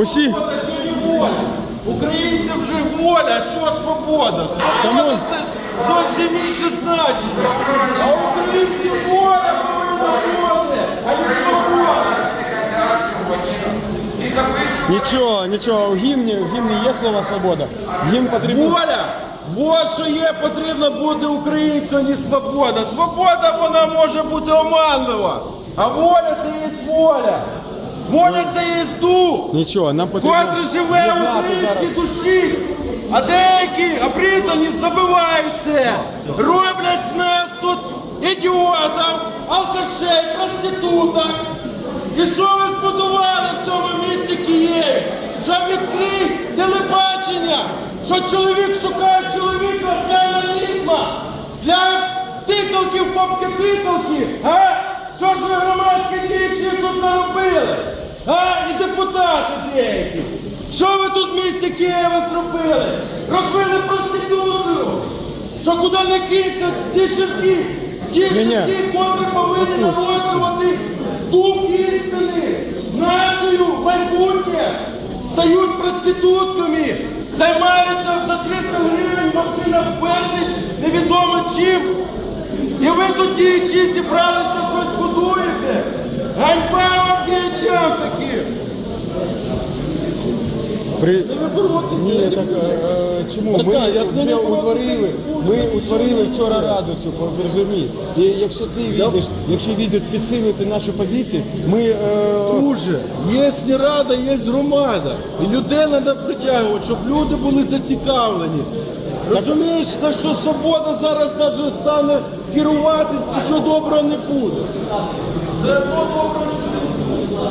Усі. Українців вже воля, а чого свобода? Свобода Тому- це ж зовсім інше значення. А українців воля повинна бути, а не свобода. Нічого, нічого. В гімні, в гімні є слово свобода. Гімн потрібно. Воля! Вот що є, потрібно бути українцю, а не свобода. Свобода вона може бути оманлива. А воля це є воля. Воля це є дух. Нічого, нам потрібно. Котрий живе в з'єднати українській душі. А деякі обрізані забивають це. Роблять з нас тут ідіотів, алкашей, проституток. І що ви збудували в цьому місті Києві? Щоб відкрити телебачення, що чоловік шукає чоловіка для аналізму, для тикалків, попки тикалки. А? Що ж ви громадські діячі тут наробили? А? І депутати деякі. Що ви тут в місті Києва зробили? Розвили проституцію. Що куди не кинься ці шибки? Ті Ні-ні. котрі повинні народжувати дух істини, націю, майбутнє, стають проститутками, займаються за 300 гривень, машина безліч, невідомо чим. І ви тут діячі зібралися, будуєте. Ганьба вам діячам таким. При... Не. Ні, так е, е, чому? Ми Так, я з ними вже утворили, ми утворили вчора раду цю, розумій. І якщо ти відеш, якщо відуть підсилити наші позиції, ми е, Друже, є рада, є громада. І людей треба притягувати, щоб люди були зацікавлені. Розумієш, так що свобода зараз навіть стане керувати, і що доброго не буде. Все одно доброго не буде.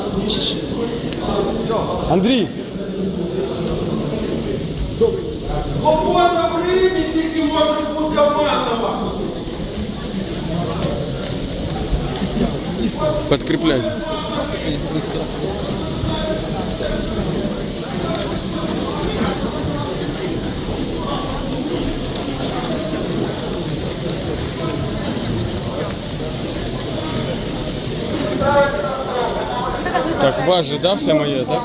Андрій, Свобода в Римі тільки може бути обманова. підкріпляйте. Так, ваш же, да, все моє, так?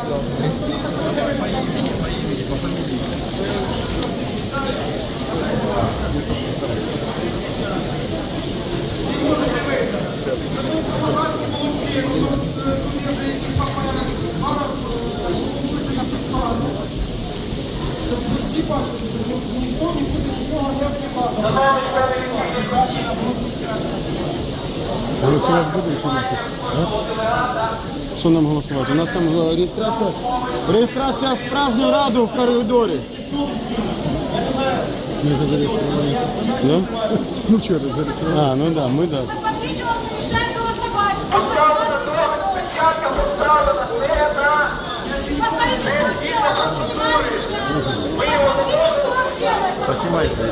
Голосувати будемо чи ні? А? Що нам голосувати? У нас там е, реєстрація. Реєстрація в справжню раду в коридорі. Ми вже зареєстровані. Да? Ну що, зареєстровані? А, ну да, ми да. Посмотрите,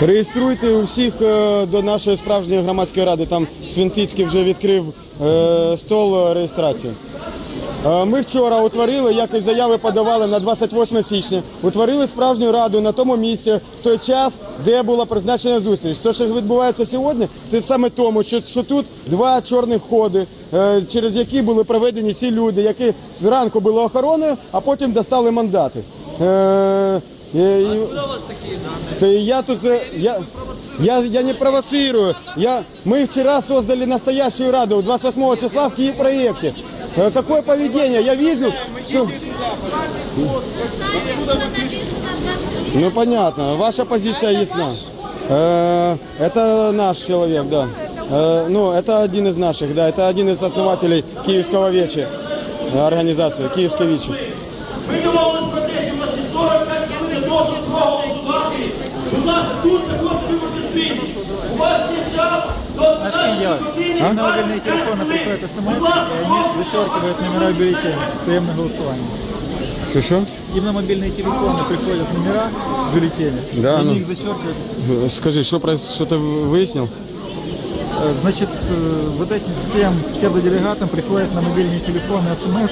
Реєструйте усіх е, до нашої справжньої громадської ради. Там Свінтицький вже відкрив е, стол реєстрації. Е, Ми вчора утворили, як і заяви подавали на 28 січня, утворили справжню раду на тому місці в той час, де була призначена зустріч. Те, що відбувається сьогодні, це саме тому, що, що тут два чорних ходи, через які були проведені ці люди, які зранку були охороною, а потім достали мандати. Е, е, і- Та я тут, э, я, я, я не провоцирую. Я, мы вчера создали настоящую раду 28 числа в Киев-проекте. Э, Какое поведение? Я вижу, что... Ну понятно, ваша позиция ясна. Э, Это наш человек, да. Э, Ну, это один из наших, да. Это один из основателей Киевского вечи, организации, Киевской вечи. Знаешь, что они делают? А? На мобильные телефоны приходят смс, и они зачеркивают номера бюллетеней. Таемное голосование. Що що? Им на мобильные телефоны приходят номера бюллетеней, Да, и они ну. их зачеркивают. Скажи, що про що ти вияснив? Э, Значит, э, вот этим всем псевдоделегатам приходят на мобильные телефоны смс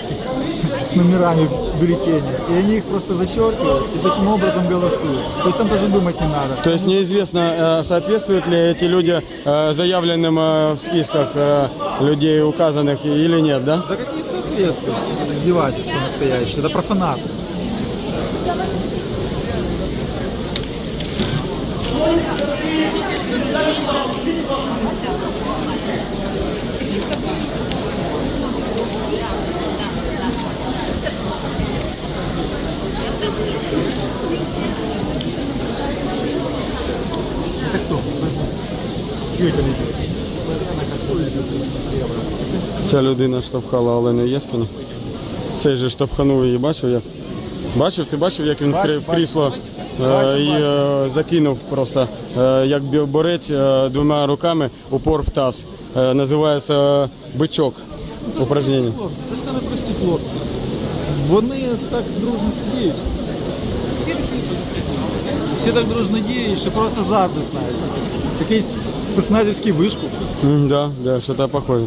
с номерами бюллетеней, и они их просто зачеркивают и таким образом голосуют. То есть там даже думать не надо. То есть неизвестно, э, соответствуют ли эти люди э, заявленным э, в списках людей указанных или нет, да? Да какие соответствуют? Издевательство настоящее, это профанация. Это кто? Ця людина штовхала Олену Єскіну. Цей же штовханув її, бачив як? Бачив? Ти бачив, як він в крі- в крісло е, і е, закинув просто, е, як борець е, двома руками упор в таз. Е, називається е, бичок упражнення. Хлопці, це ж саме прості хлопці. Вони так дружно всі діють. Всі так дружно діють, що просто завжди знають. Якийсь спецназівський вишкуп. Да, да, що-то похоже.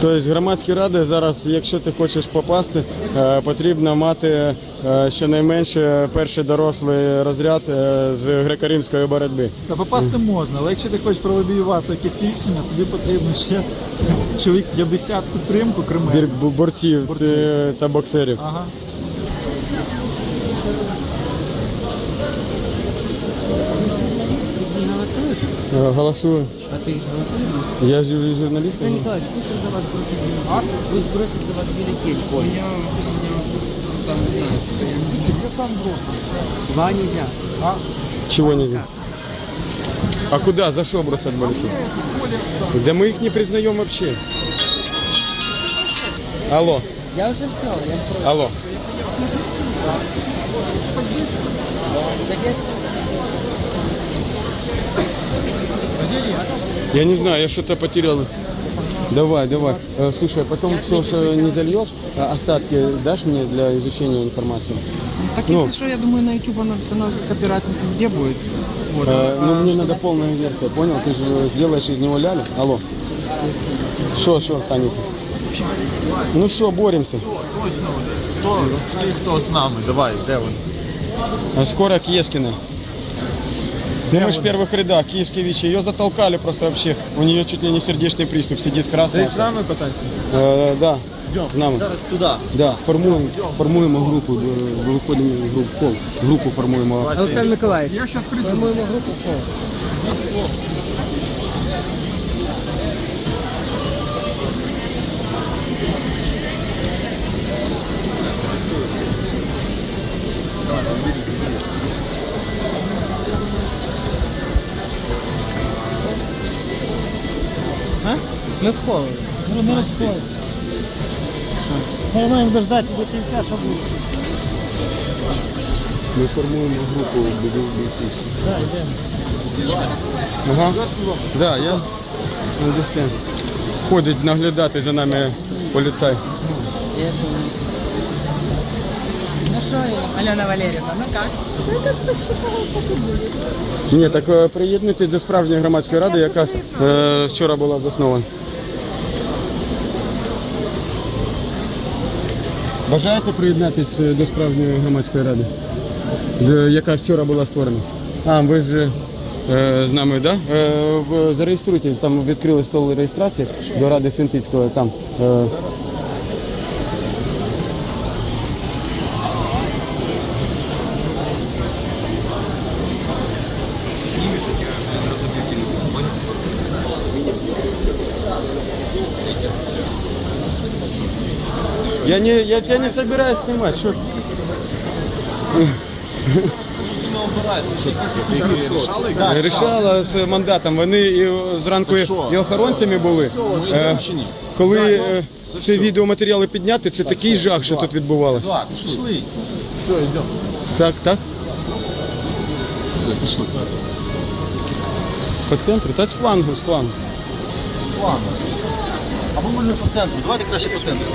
Тобто громадські ради зараз, якщо ти хочеш попасти, е, потрібно мати е, щонайменше перший дорослий розряд е, з греко-римської боротьби. Та попасти можна, але якщо ти хочеш пролобіювати якісь рішення, тобі потрібно ще чоловік 50 підтримку кремль. борців Борців. та боксерів. Ага. Е, Голосую. А ти Я ж жу- журналіст. ну. Вы сбросите за вас бюллетень, Коль. Я, там не знаю, что я... Я сам брошу. Два нельзя. Чего нельзя? А куда? За что бросать большой? Да мы их не признаем вообще. Алло, Я уже все, я просто... алло. Я не знаю, я что-то потерял. Давай, давай. Э, Слушай, а потом все, что не зальешь, а остатки дашь мне для изучения информации? Так Ну. если что, я думаю, на YouTube оно становится копирайтинг везде будет. Вот. Э, а ну, мне надо полная версия, понял? Ты же сделаешь из него ляля. Алло. Что, что, Танюха? Ну что, боремся. Хто, всі, хто з нами, давай, де вони? А Скоро Киескина. Ну мы же в первых рядах, киевские ВИЧи. Ее затолкали просто вообще. У нее чуть ли не сердечный приступ, сидит красная. Ти з нами, пацанці? Э, да, с нами. Зараз туди. Да, формуем, формуем группу, э, выходим в группу, кол, группу формуем. а. Александр Николаевич. Я сейчас приду. По-моему, группу Фол. А? Мы в холл. Ну, не розстой. Ми маємо дождатися до кінця, щоб... Мы формуем группу БДС. Да, йдемо. Ага. Да, я. Ходить наглядати за нами поліцай. Ну что, Алена Валерьевна, ну как? Ні, так е, приєднуйтесь до справжньої громадської ради, яка е, вчора була заснована. Бажаєте приєднатись е, до справжньої громадської ради, яка вчора була створена? А, ви ж е, з нами, так? Да? Е, зареєструйтесь, там відкрили стол реєстрації до Ради Синтицького. Там, е, Я не, я тебя не собираюсь снимать. Что? Рішала з мандатом. Вони і зранку і, охоронцями були. Е, коли е, ці відеоматеріали підняти, це такий жах, що тут відбувалося. Так, пішли. Все, йдемо. Так, так. По центру? Та з флангу, з флангу. Або може по центру. Давайте краще по центру.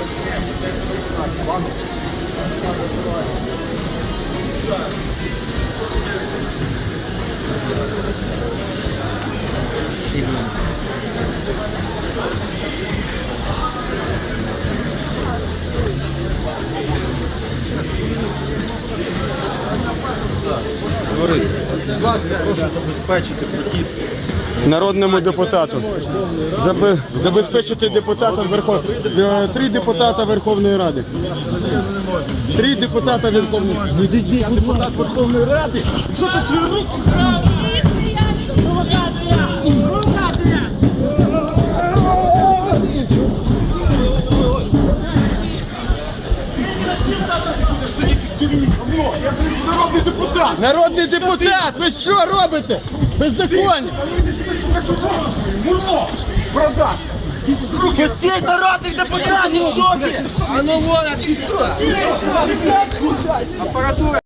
Будь ласка, прошу забезпечити прохід. Народному депутату. Забезпечити депутатам Верхов... е, Три депутата Верховної Ради. Три депутата Верховної Ради. Депутат Верховної Ради. Що ти свій? Народний депутат! Народний депутат! Ви що робите? Беззаконня! Мурло! Продаж! Пустіть народних депутатів? А ну вон, отсюда! Аппаратура!